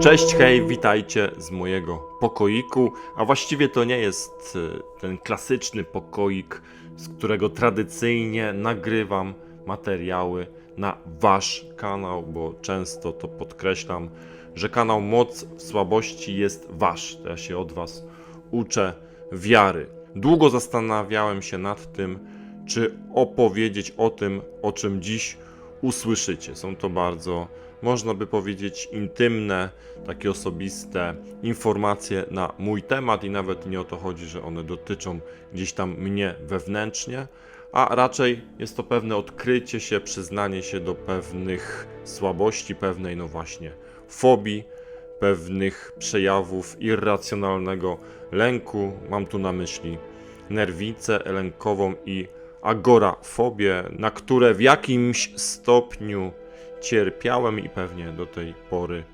Cześć, hej, witajcie z mojego pokoiku, a właściwie to nie jest e, ten klasyczny pokoik, z którego tradycyjnie nagrywam materiały na wasz kanał, bo często to podkreślam, że kanał Moc w Słabości jest wasz. Ja się od was uczę wiary. Długo zastanawiałem się nad tym, czy opowiedzieć o tym, o czym dziś usłyszycie. Są to bardzo, można by powiedzieć, intymne, takie osobiste informacje na mój temat i nawet nie o to chodzi, że one dotyczą gdzieś tam mnie wewnętrznie, a raczej jest to pewne odkrycie się, przyznanie się do pewnych słabości, pewnej, no właśnie, fobii, pewnych przejawów irracjonalnego lęku. Mam tu na myśli nerwicę lękową i agorafobię, na które w jakimś stopniu cierpiałem i pewnie do tej pory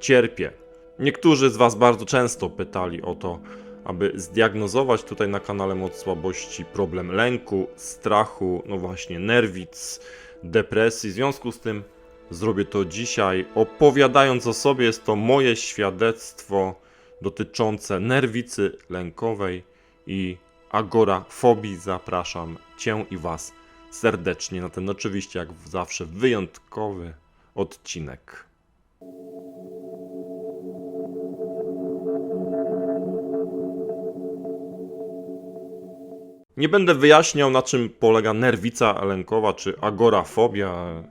cierpię. Niektórzy z Was bardzo często pytali o to, aby zdiagnozować tutaj na kanale Moc Słabości problem lęku, strachu, no właśnie nerwic, depresji. W związku z tym zrobię to dzisiaj, opowiadając o sobie. Jest to moje świadectwo dotyczące nerwicy lękowej i agorafobii. Zapraszam Cię i Was serdecznie na ten oczywiście, jak zawsze, wyjątkowy odcinek. Nie będę wyjaśniał, na czym polega nerwica lękowa czy agorafobia.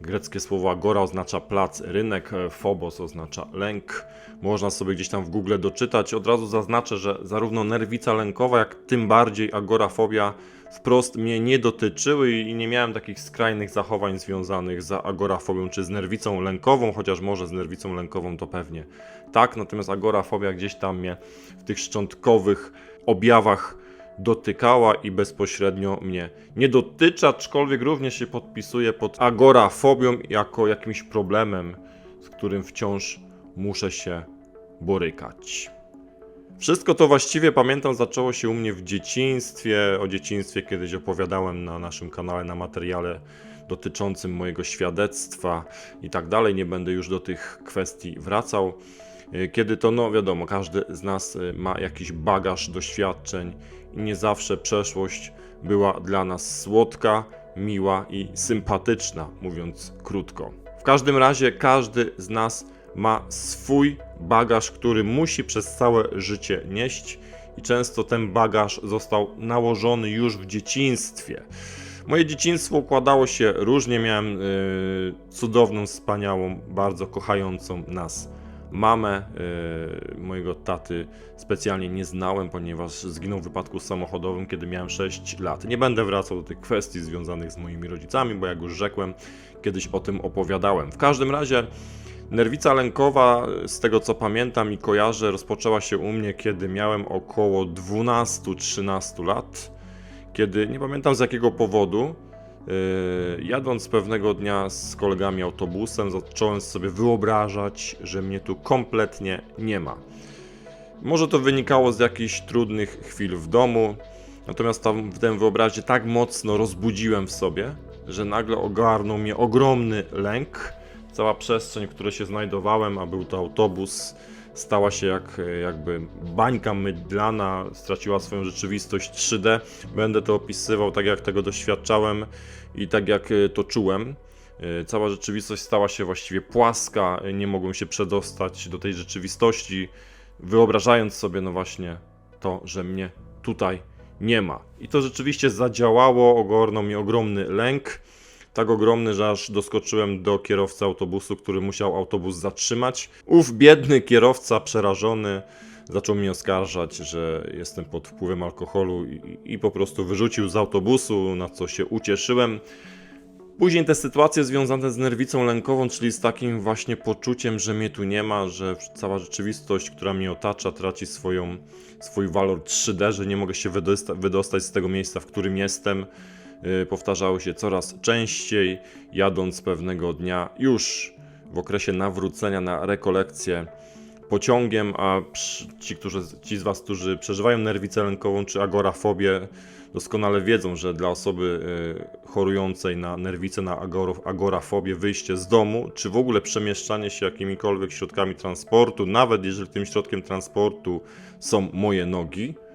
Greckie słowo agora oznacza plac, rynek, phobos oznacza lęk. Można sobie gdzieś tam w Google doczytać. Od razu zaznaczę, że zarówno nerwica lękowa, jak tym bardziej agorafobia wprost mnie nie dotyczyły i nie miałem takich skrajnych zachowań związanych z agorafobią czy z nerwicą lękową, chociaż może z nerwicą lękową to pewnie tak, natomiast agorafobia gdzieś tam mnie w tych szczątkowych objawach dotykała i bezpośrednio mnie nie dotyczy, aczkolwiek również się podpisuje pod agorafobią jako jakimś problemem, z którym wciąż muszę się borykać. Wszystko to właściwie pamiętam zaczęło się u mnie w dzieciństwie. O dzieciństwie kiedyś opowiadałem na naszym kanale, na materiale dotyczącym mojego świadectwa i tak dalej. Nie będę już do tych kwestii wracał. Kiedy to, no wiadomo, każdy z nas y, ma jakiś bagaż doświadczeń nie zawsze przeszłość była dla nas słodka, miła i sympatyczna, mówiąc krótko. W każdym razie każdy z nas ma swój bagaż, który musi przez całe życie nieść i często ten bagaż został nałożony już w dzieciństwie. Moje dzieciństwo układało się różnie, miałem y, cudowną, wspaniałą, bardzo kochającą nas mamę. y, mojego taty specjalnie nie znałem, ponieważ zginął w wypadku samochodowym, kiedy miałem 6 lat. Nie będę wracał do tych kwestii związanych z moimi rodzicami, bo jak już rzekłem, kiedyś o tym opowiadałem. W każdym razie Nerwica lękowa, z tego co pamiętam i kojarzę, rozpoczęła się u mnie, kiedy miałem około 12-13 lat. Kiedy nie pamiętam z jakiego powodu, yy, jadąc pewnego dnia z kolegami autobusem, zacząłem sobie wyobrażać, że mnie tu kompletnie nie ma. Może to wynikało z jakichś trudnych chwil w domu, natomiast tam w tym wyobraźnię tak mocno rozbudziłem w sobie, że nagle ogarnął mnie ogromny lęk. Cała przestrzeń, w której się znajdowałem, a był to autobus, stała się jak jakby bańka mydlana, straciła swoją rzeczywistość 3D. Będę to opisywał tak, jak tego doświadczałem i tak, jak e, to czułem. E, Cała rzeczywistość stała się właściwie płaska, e, nie mogłem się przedostać do tej rzeczywistości, wyobrażając sobie, no właśnie, to, że mnie tutaj nie ma. I to rzeczywiście zadziałało, ogarnął mnie ogromny lęk tak ogromny, że aż doskoczyłem do kierowcy autobusu, który musiał autobus zatrzymać. Ów biedny kierowca, przerażony, zaczął mnie oskarżać, że jestem pod wpływem alkoholu i, i po prostu wyrzucił z autobusu, na co się ucieszyłem. Później te sytuacje związane z nerwicą lękową, czyli z takim właśnie poczuciem, że mnie tu nie ma, że cała rzeczywistość, która mnie otacza, traci swoją, swój walor 3D, że nie mogę się wydosta- wydostać z tego miejsca, w którym jestem powtarzały się coraz częściej, jadąc pewnego dnia już w okresie nawrócenia na rekolekcję pociągiem, a ci, którzy, ci z Was, którzy przeżywają nerwicę lękową czy agorafobię, doskonale wiedzą, że dla osoby e, chorującej na nerwicę, na agorafobię, wyjście z domu, czy w ogóle przemieszczanie się jakimikolwiek środkami transportu, nawet jeżeli tym środkiem transportu są moje nogi, y,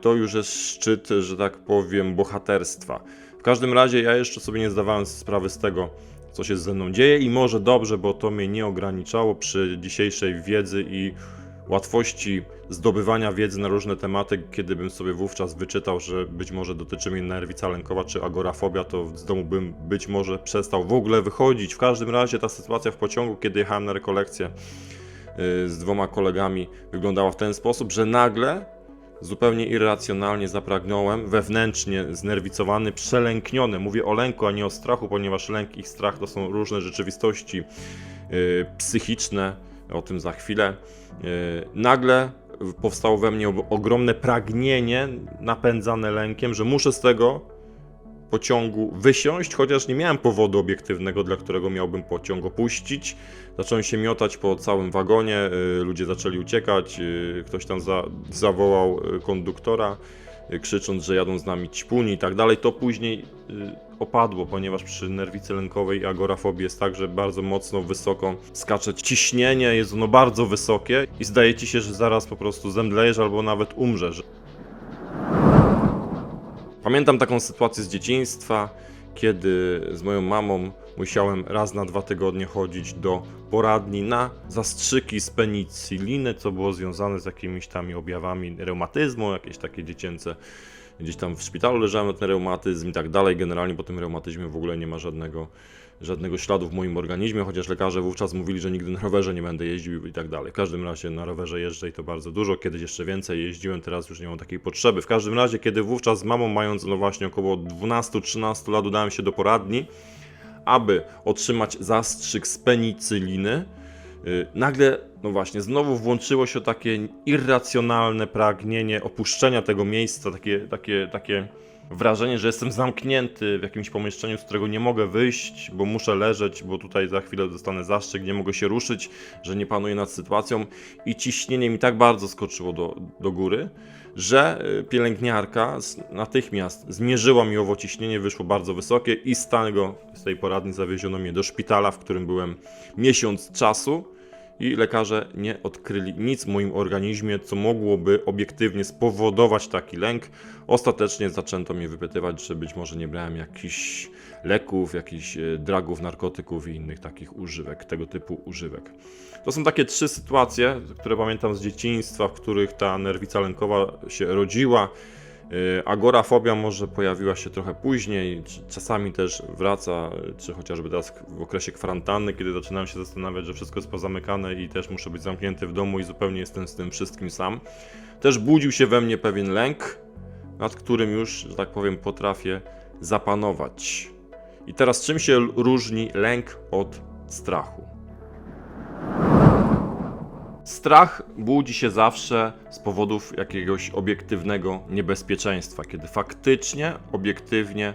to już jest szczyt, że tak powiem, bohaterstwa. W każdym razie ja jeszcze sobie nie zdawałem sprawy z tego, co się ze mną dzieje i może dobrze, bo to mnie nie ograniczało przy dzisiejszej wiedzy i łatwości zdobywania wiedzy na różne tematy, kiedy bym sobie wówczas wyczytał, że być może dotyczy mnie nerwica lękowa czy agorafobia, to z domu bym być może przestał w ogóle wychodzić. W każdym razie ta sytuacja w pociągu, kiedy jechałem na rekolekcję y, z dwoma kolegami, wyglądała w ten sposób, że nagle zupełnie irracjonalnie zapragnąłem, wewnętrznie znerwicowany, przelękniony. Mówię o lęku, a nie o strachu, ponieważ lęk i strach to są różne rzeczywistości yy, psychiczne, o tym za chwilę. Yy, nagle powstało we mnie ogromne pragnienie napędzane lękiem, że muszę z tego pociągu wysiąść, chociaż nie miałem powodu obiektywnego, dla którego miałbym pociąg opuścić. Zacząłem się miotać po całym wagonie, y, ludzie zaczęli uciekać, y, ktoś tam za, zawołał y, konduktora, krzycząc, że jadą z nami ćpuni i tak dalej. To później opadło, ponieważ przy nerwicy lękowej i agorafobii jest tak, że bardzo mocno wysoko skacze ciśnienie, jest ono bardzo wysokie i zdaje ci się, że zaraz po prostu zemdlejesz albo nawet umrzesz. Pamiętam taką sytuację z dzieciństwa, kiedy z moją mamą musiałem raz na dwa tygodnie chodzić do poradni na zastrzyki z penicilliny, co było związane z jakimiś tam objawami reumatyzmu, jakieś takie dziecięce. Gdzieś tam w szpitalu leżałem na ten reumatyzm i tak dalej. Generalnie po tym reumatyzmie w ogóle nie ma żadnego, żadnego śladu w moim organizmie, chociaż lekarze wówczas mówili, że nigdy na rowerze nie będę jeździł i tak dalej. W każdym razie na rowerze jeżdżę i to bardzo dużo. Kiedyś jeszcze więcej jeździłem, teraz już nie mam takiej potrzeby. W każdym razie, kiedy wówczas z mamą, mając no właśnie około 12-13 lat, udałem się do poradni, aby otrzymać zastrzyk z penicyliny, yy, nagle, no właśnie, znowu włączyło się takie irracjonalne pragnienie opuszczenia tego miejsca, takie, takie, takie wrażenie, że jestem zamknięty w jakimś pomieszczeniu, z którego nie mogę wyjść, bo muszę leżeć, bo tutaj za chwilę dostanę zastrzyk, nie mogę się ruszyć, że nie panuję nad sytuacją. I ciśnienie mi tak bardzo skoczyło do, do góry, że y, pielęgniarka natychmiast zmierzyła mi owo ciśnienie, wyszło bardzo wysokie i z, tego, z tej poradni zawieziono mnie do szpitala, w którym byłem miesiąc czasu i lekarze nie odkryli nic w moim organizmie, co mogłoby obiektywnie spowodować taki lęk. Ostatecznie zaczęto mnie wypytywać, czy być może nie brałem jakichś leków, jakichś e, dragów, narkotyków i innych takich używek, tego typu używek. To są takie trzy sytuacje, które pamiętam z dzieciństwa, w których ta nerwica lękowa się rodziła. Y, Agorafobia może pojawiła się trochę później, czasami też wraca, czy chociażby teraz w okresie kwarantanny, kiedy zaczynałem się zastanawiać, że wszystko jest pozamykane i też muszę być zamknięty w domu i zupełnie jestem z tym wszystkim sam. Też budził się we mnie pewien lęk, nad którym już, że tak powiem, potrafię zapanować. I teraz czym się różni lęk od strachu? Strach budzi się zawsze z powodów jakiegoś obiektywnego niebezpieczeństwa, kiedy faktycznie, obiektywnie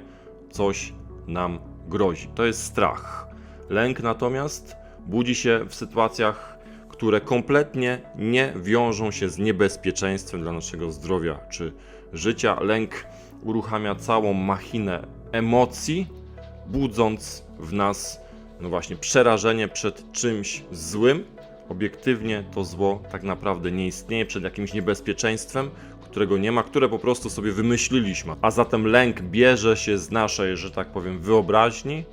coś nam grozi. To jest strach. Lęk natomiast budzi się w sytuacjach, które kompletnie nie wiążą się z niebezpieczeństwem dla naszego zdrowia czy życia. Lęk uruchamia całą machinę emocji, budząc w nas, no właśnie, przerażenie przed czymś złym. Obiektywnie to zło tak naprawdę nie istnieje przed jakimś niebezpieczeństwem, którego nie ma, które po prostu sobie wymyśliliśmy. A zatem lęk bierze się z naszej, że tak powiem, wyobraźni,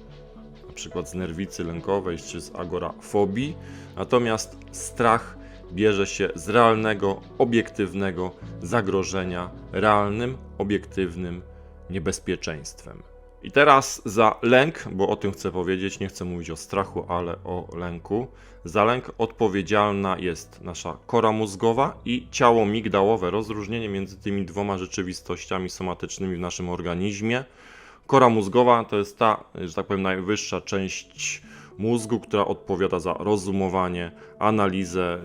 na przykład z nerwicy lękowej czy z agorafobii, natomiast strach bierze się z realnego, obiektywnego zagrożenia, realnym, obiektywnym niebezpieczeństwem. I teraz za lęk, bo o tym chcę powiedzieć, nie chcę mówić o strachu, ale o lęku. Za lęk odpowiedzialna jest nasza kora mózgowa i ciało migdałowe. Rozróżnienie między tymi dwoma rzeczywistościami somatycznymi w naszym organizmie. Kora mózgowa to jest ta, że tak powiem, najwyższa część mózgu, która odpowiada za rozumowanie, analizę,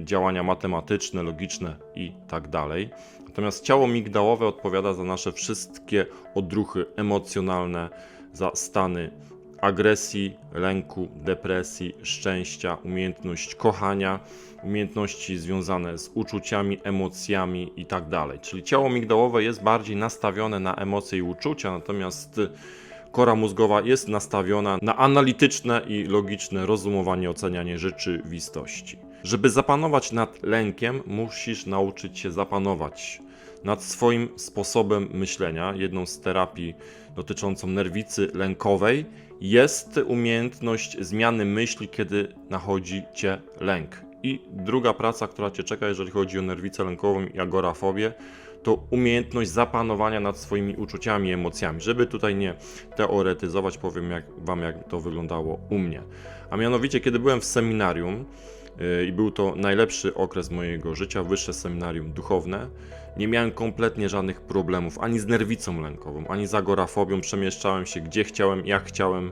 y, działania matematyczne, logiczne i tak dalej. Natomiast ciało migdałowe odpowiada za nasze wszystkie odruchy emocjonalne, za stany agresji, lęku, depresji, szczęścia, umiejętność kochania, umiejętności związane z uczuciami, emocjami i tak. Czyli ciało migdałowe jest bardziej nastawione na emocje i uczucia, natomiast kora mózgowa jest nastawiona na analityczne i logiczne rozumowanie, ocenianie rzeczywistości. Żeby zapanować nad lękiem, musisz nauczyć się zapanować nad swoim sposobem myślenia. Jedną z terapii dotyczącą nerwicy lękowej jest umiejętność zmiany myśli, kiedy nachodzi cię lęk. I druga praca, która cię czeka, jeżeli chodzi o nerwicę lękową i agorafobię, to umiejętność zapanowania nad swoimi uczuciami i emocjami. Żeby tutaj nie teoretyzować, powiem jak, Wam, jak to wyglądało u mnie. A mianowicie, kiedy byłem w seminarium, yy, i był to najlepszy okres mojego życia, wyższe seminarium duchowne, nie miałem kompletnie żadnych problemów ani z nerwicą lękową, ani z agorafobią. Przemieszczałem się gdzie chciałem, jak chciałem.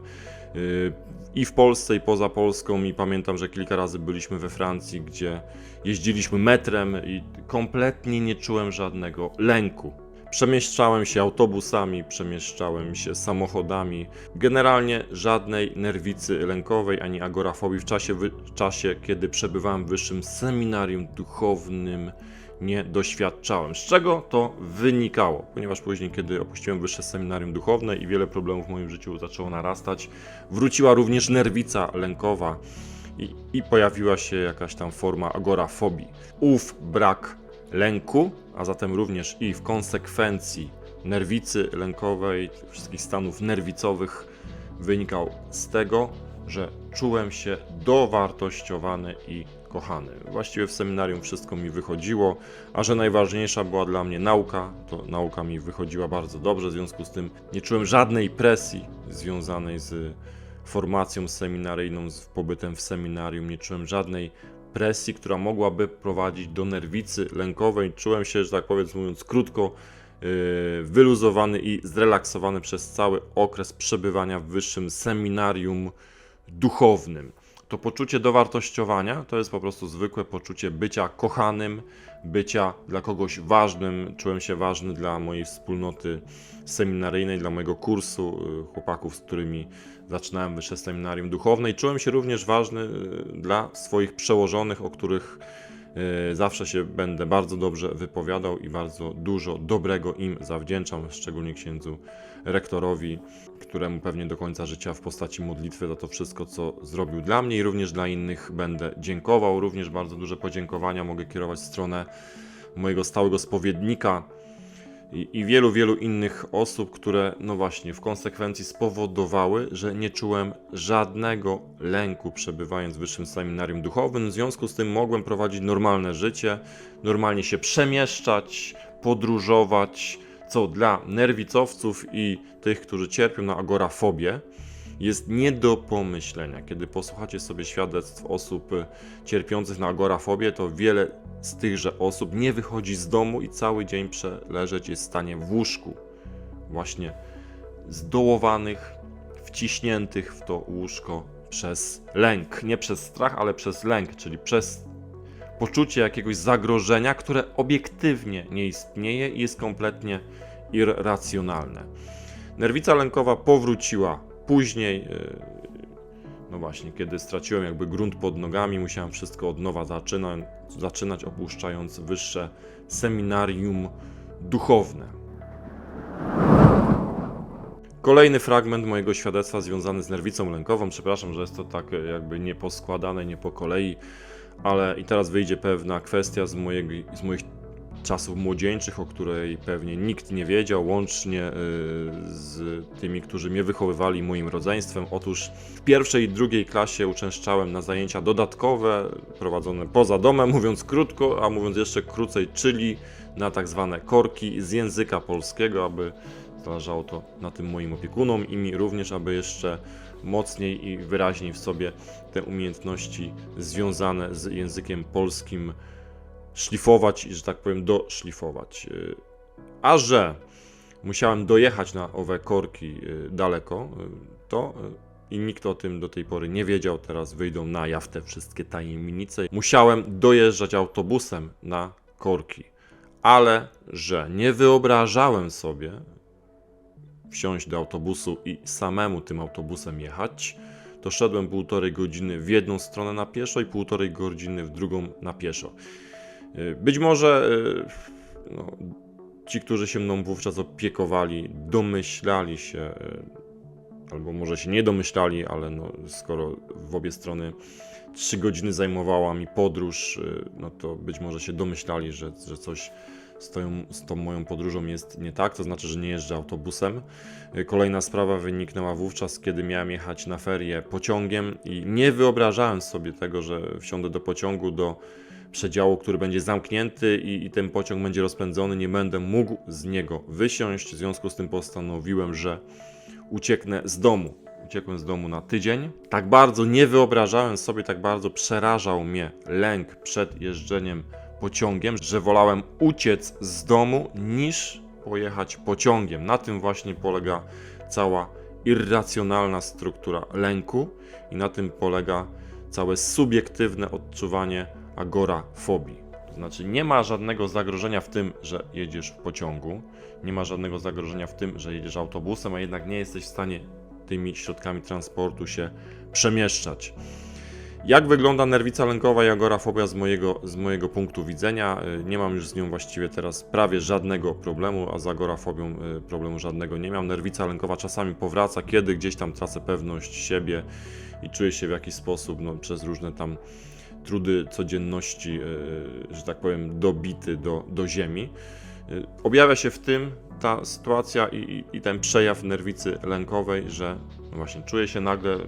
yy, I w Polsce, i poza Polską. I pamiętam, że kilka razy byliśmy we Francji, gdzie jeździliśmy metrem i kompletnie nie czułem żadnego lęku. Przemieszczałem się autobusami, przemieszczałem się samochodami. Generalnie żadnej nerwicy lękowej ani agorafobii w czasie, w czasie kiedy przebywałem w wyższym seminarium duchownym nie doświadczałem. Z czego to wynikało? Ponieważ później, kiedy opuściłem wyższe seminarium duchowne i wiele problemów w moim życiu zaczęło narastać, wróciła również nerwica lękowa i, i pojawiła się jakaś tam forma agorafobii. Ów brak lęku, a zatem również i w konsekwencji nerwicy lękowej, wszystkich stanów nerwicowych, wynikał z tego, że czułem się dowartościowany i Właściwie w seminarium wszystko mi wychodziło, a że najważniejsza była dla mnie nauka, to nauka mi wychodziła bardzo dobrze, w związku z tym nie czułem żadnej presji związanej z formacją seminaryjną, z pobytem w seminarium, nie czułem żadnej presji, która mogłaby prowadzić do nerwicy lękowej. Czułem się, że tak powiem, mówiąc krótko, yy, wyluzowany i zrelaksowany przez cały okres przebywania w wyższym seminarium duchownym. To poczucie dowartościowania to jest po prostu zwykłe poczucie bycia kochanym, bycia dla kogoś ważnym. Czułem się ważny dla mojej wspólnoty seminaryjnej, dla mojego kursu, y, chłopaków, z którymi zaczynałem wyższe seminarium duchowne i czułem się również ważny y, dla swoich przełożonych, o których y, zawsze się będę bardzo dobrze wypowiadał i bardzo dużo dobrego im zawdzięczam, szczególnie księdzu rektorowi, któremu pewnie do końca życia w postaci modlitwy za to wszystko, co zrobił dla mnie i również dla innych będę dziękował. Również bardzo duże podziękowania mogę kierować w stronę mojego stałego spowiednika, i, i wielu, wielu innych osób, które, no właśnie, w konsekwencji spowodowały, że nie czułem żadnego lęku przebywając w wyższym seminarium duchowym. W związku z tym mogłem prowadzić normalne życie, normalnie się przemieszczać, podróżować, co dla nerwicowców i tych, którzy cierpią na agorafobię, jest nie do pomyślenia. Kiedy posłuchacie sobie świadectw osób cierpiących na agorafobię, to wiele z tychże osób nie wychodzi z domu i cały dzień przeleżeć jest w stanie w łóżku. Właśnie zdołowanych, wciśniętych w to łóżko przez lęk. Nie przez strach, ale przez lęk, czyli przez poczucie jakiegoś zagrożenia, które obiektywnie nie istnieje i jest kompletnie irracjonalne. Nerwica lękowa powróciła później. yy, No właśnie, kiedy straciłem jakby grunt pod nogami, musiałem wszystko od nowa zaczynać, zaczynać opuszczając wyższe seminarium duchowne. Kolejny fragment mojego świadectwa związany z nerwicą lękową. Przepraszam, że jest to tak e, jakby nieposkładane, nie po kolei, ale i teraz wyjdzie pewna kwestia z, mojego, z moich czasów młodzieńczych, o której pewnie nikt nie wiedział, łącznie y, z tymi, którzy mnie wychowywali, moim rodzeństwem. Otóż w pierwszej i drugiej klasie uczęszczałem na zajęcia dodatkowe, prowadzone poza domem, mówiąc krótko, a mówiąc jeszcze krócej, czyli na tak zwane korki z języka polskiego, aby zależało to na tym moim opiekunom i mi również, aby jeszcze mocniej i wyraźniej w sobie te umiejętności związane z językiem polskim szlifować i, że tak powiem, doszlifować. Y, A że musiałem dojechać na owe korki y, daleko, y, to i nikt o tym do tej pory nie wiedział, teraz wyjdą na jaw te wszystkie tajemnice. Musiałem dojeżdżać autobusem na korki, ale że nie wyobrażałem sobie wsiąść do autobusu i samemu tym autobusem jechać, to szedłem półtorej godziny w jedną stronę na pieszo i półtorej godziny w drugą na pieszo. Y, Być może y, no, ci, którzy się mną wówczas opiekowali, domyślali się, y, albo może się nie domyślali, ale no, skoro w obie strony 3 godziny zajmowała mi podróż, no to być może się domyślali, że, że coś z tą, z tą moją podróżą jest nie tak, to znaczy, że nie jeżdżę autobusem. Kolejna sprawa wyniknęła wówczas, kiedy miałem jechać na ferie pociągiem i nie wyobrażałem sobie tego, że wsiądę do pociągu do przedziału, który będzie zamknięty i, i ten pociąg będzie rozpędzony, nie będę mógł z niego wysiąść. W związku z tym postanowiłem, że ucieknę z domu. Uciekłem z domu na tydzień. Tak bardzo nie wyobrażałem sobie, tak bardzo przerażał mnie lęk przed jeżdżeniem pociągiem, że wolałem uciec z domu niż pojechać pociągiem. Na tym właśnie polega cała irracjonalna struktura lęku i na tym polega całe subiektywne odczuwanie agorafobii. To znaczy nie ma żadnego zagrożenia w tym, że jedziesz w pociągu, nie ma żadnego zagrożenia w tym, że jedziesz autobusem, a jednak nie jesteś w stanie tymi środkami transportu się przemieszczać. Jak wygląda nerwica lękowa i agorafobia z mojego, z mojego punktu widzenia? Y, Nie mam już z nią właściwie teraz prawie żadnego problemu, a z agorafobią y, problemu żadnego nie mam. Nerwica lękowa czasami powraca, kiedy gdzieś tam tracę pewność siebie i czuję się w jakiś sposób no, przez różne tam trudy codzienności, y, że tak powiem, dobity do, do ziemi. Objawia się w tym ta sytuacja i, i, i ten przejaw nerwicy lękowej, że no właśnie czuję się nagle,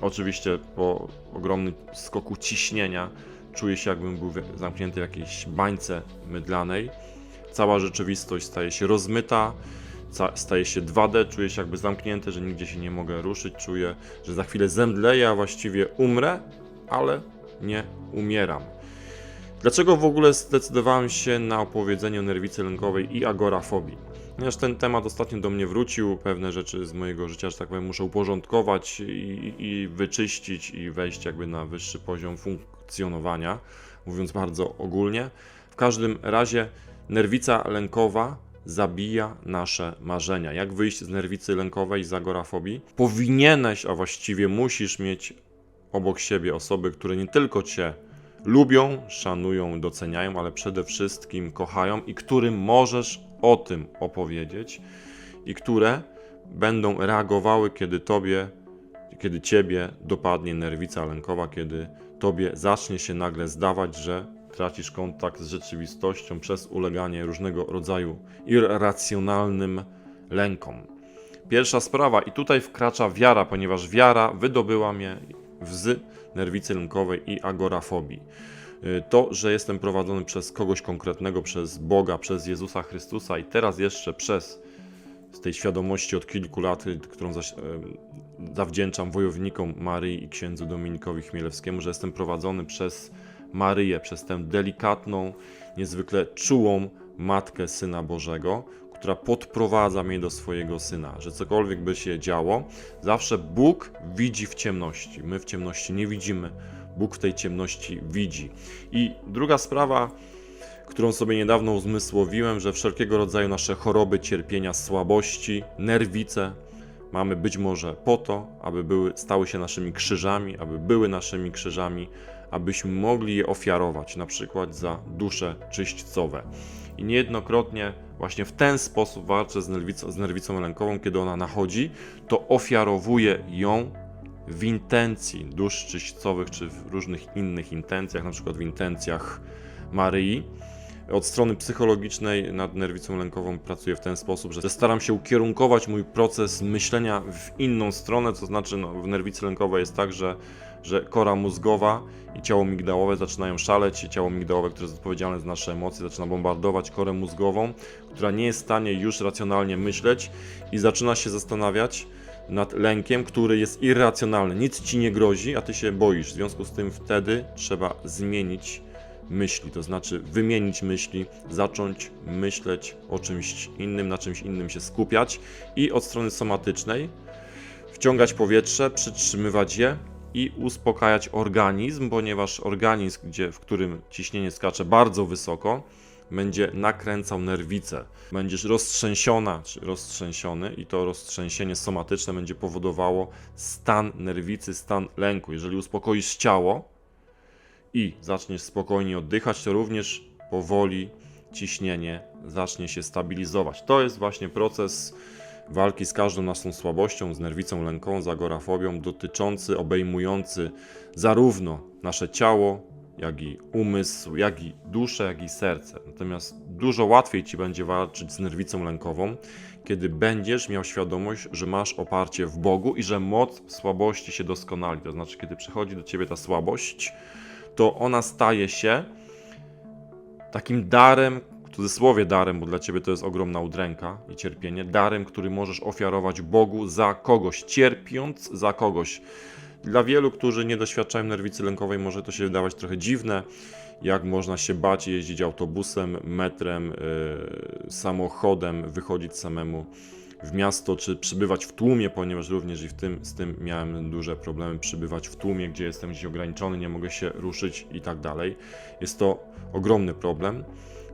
oczywiście po ogromnym skoku ciśnienia, czuję się jakbym był zamknięty w jakiejś bańce mydlanej. Cała rzeczywistość staje się rozmyta, staje się 2D, czuję się jakby zamknięty, że nigdzie się nie mogę ruszyć, czuję, że za chwilę zemdleję, a właściwie umrę, ale nie umieram. Dlaczego w ogóle zdecydowałem się na opowiedzenie o nerwicy lękowej i agorafobii? Ponieważ ten temat ostatnio do mnie wrócił, pewne rzeczy z mojego życia, że tak powiem, muszę uporządkować i, i wyczyścić i wejść jakby na wyższy poziom funkcjonowania, mówiąc bardzo ogólnie. W każdym razie nerwica lękowa zabija nasze marzenia. Jak wyjść z nerwicy lękowej z agorafobii? Powinieneś, a właściwie musisz mieć obok siebie osoby, które nie tylko cię lubią, szanują, doceniają, ale przede wszystkim kochają i którym możesz o tym opowiedzieć i które będą reagowały, kiedy tobie, kiedy ciebie dopadnie nerwica lękowa, kiedy tobie zacznie się nagle zdawać, że tracisz kontakt z rzeczywistością przez uleganie różnego rodzaju irracjonalnym lękom. Pierwsza sprawa, i tutaj wkracza wiara, ponieważ wiara wydobyła mnie z nerwicy lękowej i agorafobii. Y, To, że jestem prowadzony przez kogoś konkretnego, przez Boga, przez Jezusa Chrystusa i teraz jeszcze przez z tej świadomości od kilku lat, y, którą zaś, zawdzięczam wojownikom Maryi i księdzu Dominikowi Chmielewskiemu, że jestem prowadzony przez Maryję, przez tę delikatną, niezwykle czułą Matkę Syna Bożego, która podprowadza mnie do swojego Syna, że cokolwiek by się działo, zawsze Bóg widzi w ciemności. My w ciemności nie widzimy, Bóg w tej ciemności widzi. I druga sprawa, którą sobie niedawno uzmysłowiłem, że wszelkiego rodzaju nasze choroby, cierpienia, słabości, nerwice mamy być może po to, aby były, stały się naszymi krzyżami, aby były naszymi krzyżami, abyśmy mogli je ofiarować, na przykład za dusze czyśćcowe. I niejednokrotnie właśnie w ten sposób walczę z nerwicą, z nerwicą lękową, kiedy ona nachodzi, to ofiarowuję ją w intencji dusz czyśćcowych, czy w różnych innych intencjach, na przykład w intencjach Maryi. Od strony psychologicznej nad nerwicą lękową pracuję w ten sposób, że staram się ukierunkować mój proces myślenia w inną stronę, to znaczy no, w nerwicy lękowej jest tak, że, że kora mózgowa i ciało migdałowe zaczynają szaleć, i ciało migdałowe, które jest odpowiedzialne za nasze emocje, zaczyna bombardować korę mózgową, która nie jest w stanie już racjonalnie myśleć i zaczyna się zastanawiać nad lękiem, który jest irracjonalny. Nic ci nie grozi, a ty się boisz. W związku z tym wtedy trzeba zmienić myśli, to znaczy wymienić myśli, zacząć myśleć o czymś innym, na czymś innym się skupiać i od strony somatycznej wciągać powietrze, przytrzymywać je i uspokajać organizm, ponieważ organizm, gdzie, w którym ciśnienie skacze bardzo wysoko, będzie nakręcał nerwicę. Będziesz roztrzęsiona czy roztrzęsiony i to roztrzęsienie somatyczne będzie powodowało stan nerwicy, stan lęku. Jeżeli uspokoisz ciało i zaczniesz spokojnie oddychać, to również powoli ciśnienie zacznie się stabilizować. To jest właśnie proces walki z każdą naszą słabością, z nerwicą lękową, z agorafobią, dotyczący, obejmujący zarówno nasze ciało, jak i umysł, jak i duszę, jak i serce. Natomiast dużo łatwiej ci będzie walczyć z nerwicą lękową, kiedy będziesz miał świadomość, że masz oparcie w Bogu i że moc słabości się doskonali. To znaczy, kiedy przychodzi do ciebie ta słabość, to ona staje się takim darem, w cudzysłowie darem, bo dla ciebie to jest ogromna udręka i cierpienie, darem, który możesz ofiarować Bogu za kogoś, cierpiąc za kogoś. Dla wielu, którzy nie doświadczają nerwicy lękowej, może to się wydawać trochę dziwne, jak można się bać jeździć autobusem, metrem, yy, samochodem, wychodzić samemu w miasto, czy przybywać w tłumie, ponieważ również i w tym, z tym miałem duże problemy, przybywać w tłumie, gdzie jestem gdzieś ograniczony, nie mogę się ruszyć i tak dalej. Jest to ogromny problem,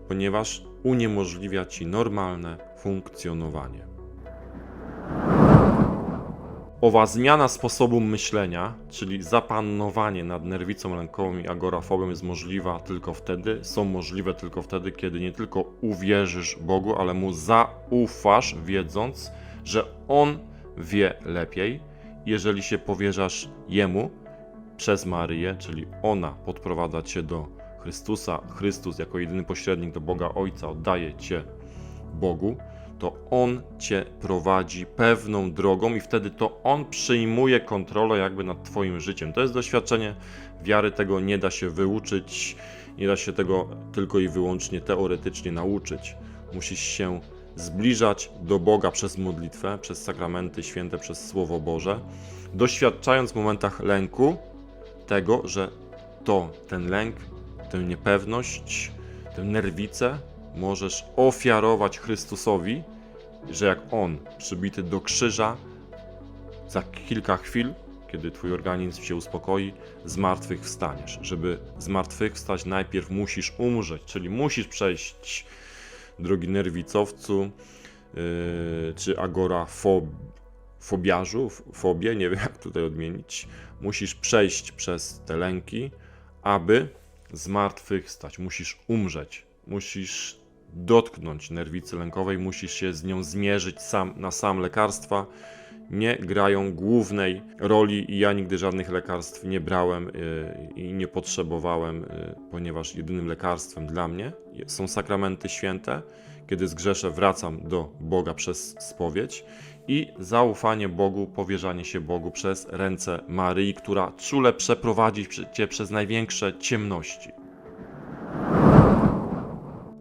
ponieważ uniemożliwia ci normalne funkcjonowanie. Owa zmiana sposobu myślenia, czyli zapanowanie nad nerwicą lękową i agorafobią jest możliwa tylko wtedy, są możliwe tylko wtedy, kiedy nie tylko uwierzysz Bogu, ale Mu zaufasz, wiedząc, że On wie lepiej. Jeżeli się powierzasz Jemu przez Maryję, czyli ona podprowadza cię do Chrystusa, Chrystus jako jedyny pośrednik do Boga Ojca oddaje cię Bogu, to On cię prowadzi pewną drogą i wtedy to On przyjmuje kontrolę jakby nad twoim życiem. To jest doświadczenie wiary, tego nie da się wyuczyć, nie da się tego tylko i wyłącznie teoretycznie nauczyć. Musisz się zbliżać do Boga przez modlitwę, przez sakramenty święte, przez Słowo Boże, doświadczając w momentach lęku tego, że to ten lęk, tę niepewność, tę nerwicę możesz ofiarować Chrystusowi, że jak On przybity do krzyża, za kilka chwil, kiedy Twój organizm się uspokoi, zmartwychwstaniesz. Żeby zmartwychwstać, najpierw musisz umrzeć, czyli musisz przejść, drogi nerwicowcu, yy, czy agorafobiarzu, fobię, nie wiem jak tutaj odmienić, musisz przejść przez te lęki, aby zmartwychwstać. Musisz umrzeć. Musisz dotknąć nerwicy lękowej, musisz się z nią zmierzyć sam na sam. Lekarstwa nie grają głównej roli i ja nigdy żadnych lekarstw nie brałem yy, i nie potrzebowałem, yy, ponieważ jedynym lekarstwem dla mnie są sakramenty święte. Kiedy zgrzeszę, wracam do Boga przez spowiedź i zaufanie Bogu, powierzanie się Bogu przez ręce Maryi, która czule przeprowadzi cię przez największe ciemności.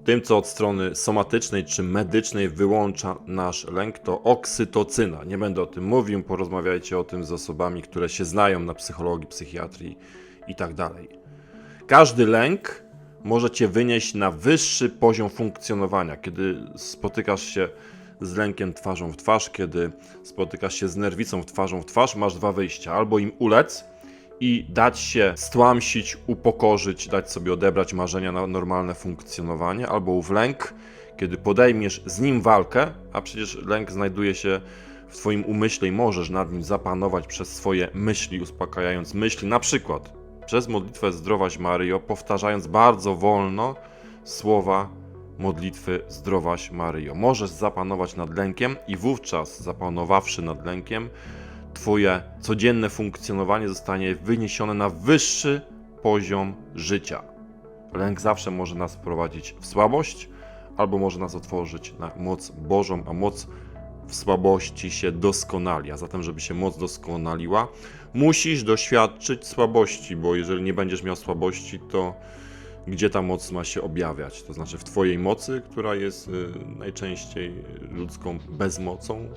Tym, co od strony somatycznej czy medycznej wyłącza nasz lęk, to oksytocyna. Nie będę o tym mówił, porozmawiajcie o tym z osobami, które się znają na psychologii, psychiatrii i tak. Każdy lęk może cię wynieść na wyższy poziom funkcjonowania, kiedy spotykasz się z lękiem twarzą w twarz, kiedy spotykasz się z nerwicą twarzą w twarz, masz dwa wyjścia: albo im ulec i dać się stłamsić, upokorzyć, dać sobie odebrać marzenia na normalne funkcjonowanie, albo ów lęk, kiedy podejmiesz z nim walkę, a przecież lęk znajduje się w Twoim umyśle i możesz nad nim zapanować przez swoje myśli, uspokajając myśli, na przykład przez modlitwę Zdrowaś Maryjo, powtarzając bardzo wolno słowa modlitwy Zdrowaś Maryjo. Możesz zapanować nad lękiem i wówczas zapanowawszy nad lękiem, Twoje codzienne funkcjonowanie zostanie wyniesione na wyższy poziom życia. Lęk zawsze może nas wprowadzić w słabość, albo może nas otworzyć na moc Bożą, a moc w słabości się doskonali. A zatem, żeby się moc doskonaliła, musisz doświadczyć słabości, bo jeżeli nie będziesz miał słabości, to gdzie ta moc ma się objawiać? To znaczy w Twojej mocy, która jest y, najczęściej ludzką bezmocą,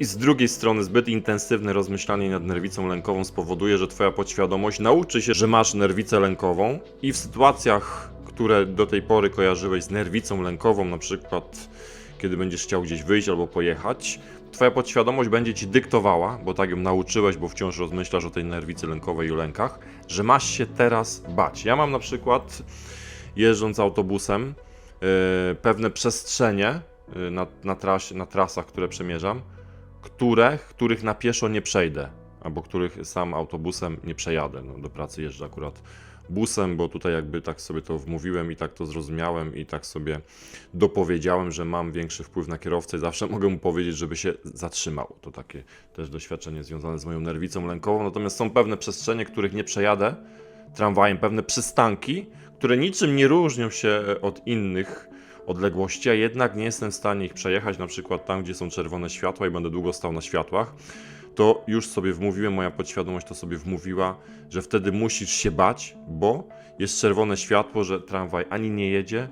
i z drugiej strony zbyt intensywne rozmyślanie nad nerwicą lękową spowoduje, że twoja podświadomość nauczy się, że masz nerwicę lękową i w sytuacjach, które do tej pory kojarzyłeś z nerwicą lękową, na przykład kiedy będziesz chciał gdzieś wyjść albo pojechać, twoja podświadomość będzie ci dyktowała, bo tak ją nauczyłeś, bo wciąż rozmyślasz o tej nerwicy lękowej i lękach, że masz się teraz bać. Ja mam na przykład, jeżdżąc autobusem, yy, pewne przestrzenie yy, na, na, na trasach, które przemierzam, które, których na pieszo nie przejdę, albo których sam autobusem nie przejadę. No, do pracy jeżdżę akurat busem, bo tutaj jakby tak sobie to wmówiłem i tak to zrozumiałem i tak sobie dopowiedziałem, że mam większy wpływ na kierowcę i zawsze mogę mu powiedzieć, żeby się zatrzymał. To takie też doświadczenie związane z moją nerwicą lękową. Natomiast są pewne przestrzenie, których nie przejadę tramwajem, pewne przystanki, które niczym nie różnią się od innych odległości, a jednak nie jestem w stanie ich przejechać, na przykład tam, gdzie są czerwone światła i będę długo stał na światłach, to już sobie wmówiłem, moja podświadomość to sobie wmówiła, że wtedy musisz się bać, bo jest czerwone światło, że tramwaj ani nie jedzie,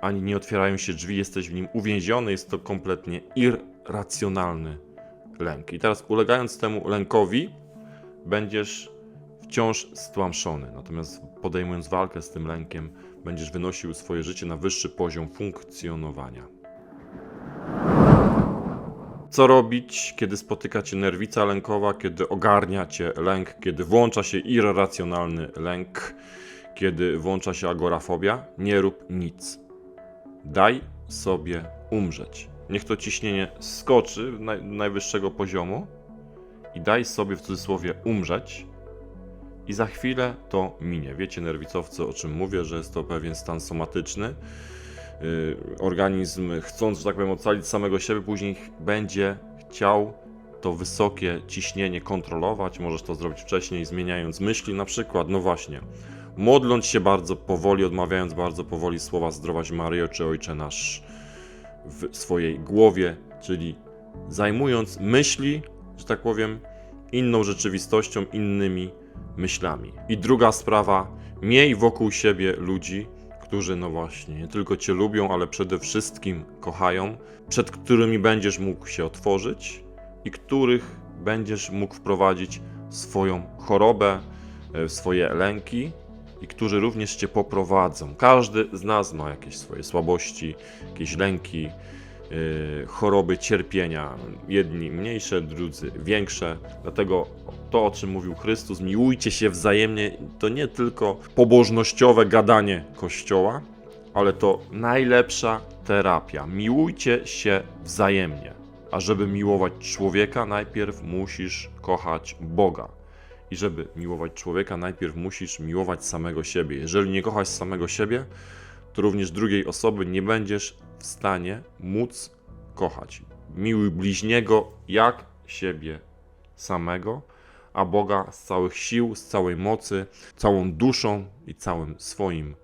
ani nie otwierają się drzwi, jesteś w nim uwięziony, jest to kompletnie irracjonalny lęk. I teraz ulegając temu lękowi, będziesz wciąż stłamszony. Natomiast podejmując walkę z tym lękiem, będziesz wynosił swoje życie na wyższy poziom funkcjonowania. Co robić, kiedy spotyka cię nerwica lękowa, kiedy ogarnia cię lęk, kiedy włącza się irracjonalny lęk, kiedy włącza się agorafobia? Nie rób nic. Daj sobie umrzeć. Niech to ciśnienie skoczy do naj, najwyższego poziomu i daj sobie w cudzysłowie umrzeć i za chwilę to minie. Wiecie, nerwicowcy, o czym mówię, że jest to pewien stan somatyczny. Yy, organizm, chcąc, że tak powiem, ocalić samego siebie, później będzie chciał to wysokie ciśnienie kontrolować. Możesz to zrobić wcześniej, zmieniając myśli, na przykład, no właśnie, modląc się bardzo powoli, odmawiając bardzo powoli słowa Zdrowaś Maryjo czy Ojcze Nasz w swojej głowie, czyli zajmując myśli, że tak powiem, inną rzeczywistością, innymi myślami. I druga sprawa, miej wokół siebie ludzi, którzy no właśnie nie tylko cię lubią, ale przede wszystkim kochają, przed którymi będziesz mógł się otworzyć i których będziesz mógł wprowadzić swoją chorobę, e, swoje lęki i którzy również cię poprowadzą. Każdy z nas ma jakieś swoje słabości, jakieś lęki, choroby, cierpienia. Jedni mniejsze, drudzy większe. Dlatego to, o czym mówił Chrystus, miłujcie się wzajemnie, to nie tylko pobożnościowe gadanie Kościoła, ale to najlepsza terapia. Miłujcie się wzajemnie. A żeby miłować człowieka, najpierw musisz kochać Boga. I żeby miłować człowieka, najpierw musisz miłować samego siebie. Jeżeli nie kochasz samego siebie, to również drugiej osoby nie będziesz w stanie móc kochać. Miłuj bliźniego jak siebie samego, a Boga z całych sił, z całej mocy, całą duszą i całym swoim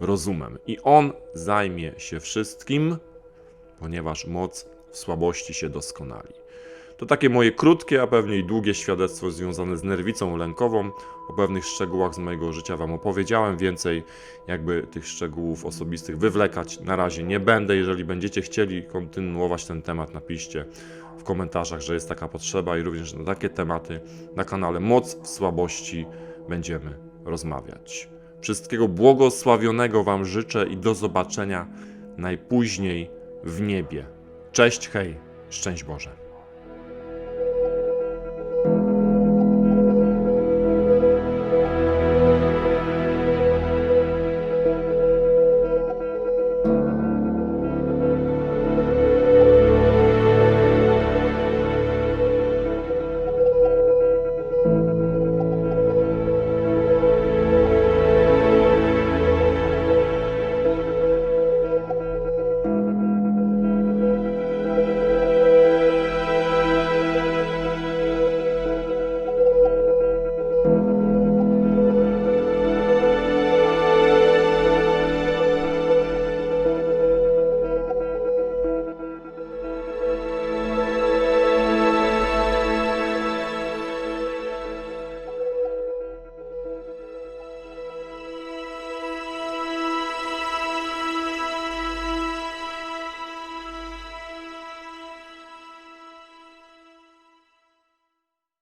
rozumem. I On zajmie się wszystkim, ponieważ moc w słabości się doskonali. To takie moje krótkie, a pewnie i długie świadectwo związane z nerwicą lękową. O pewnych szczegółach z mojego życia Wam opowiedziałem. Więcej jakby tych szczegółów osobistych wywlekać na razie nie będę. Jeżeli będziecie chcieli kontynuować ten temat, napiszcie w komentarzach, że jest taka potrzeba i również na takie tematy na kanale Moc w Słabości będziemy rozmawiać. Wszystkiego błogosławionego Wam życzę i do zobaczenia najpóźniej w niebie. Cześć, hej, szczęść Boże.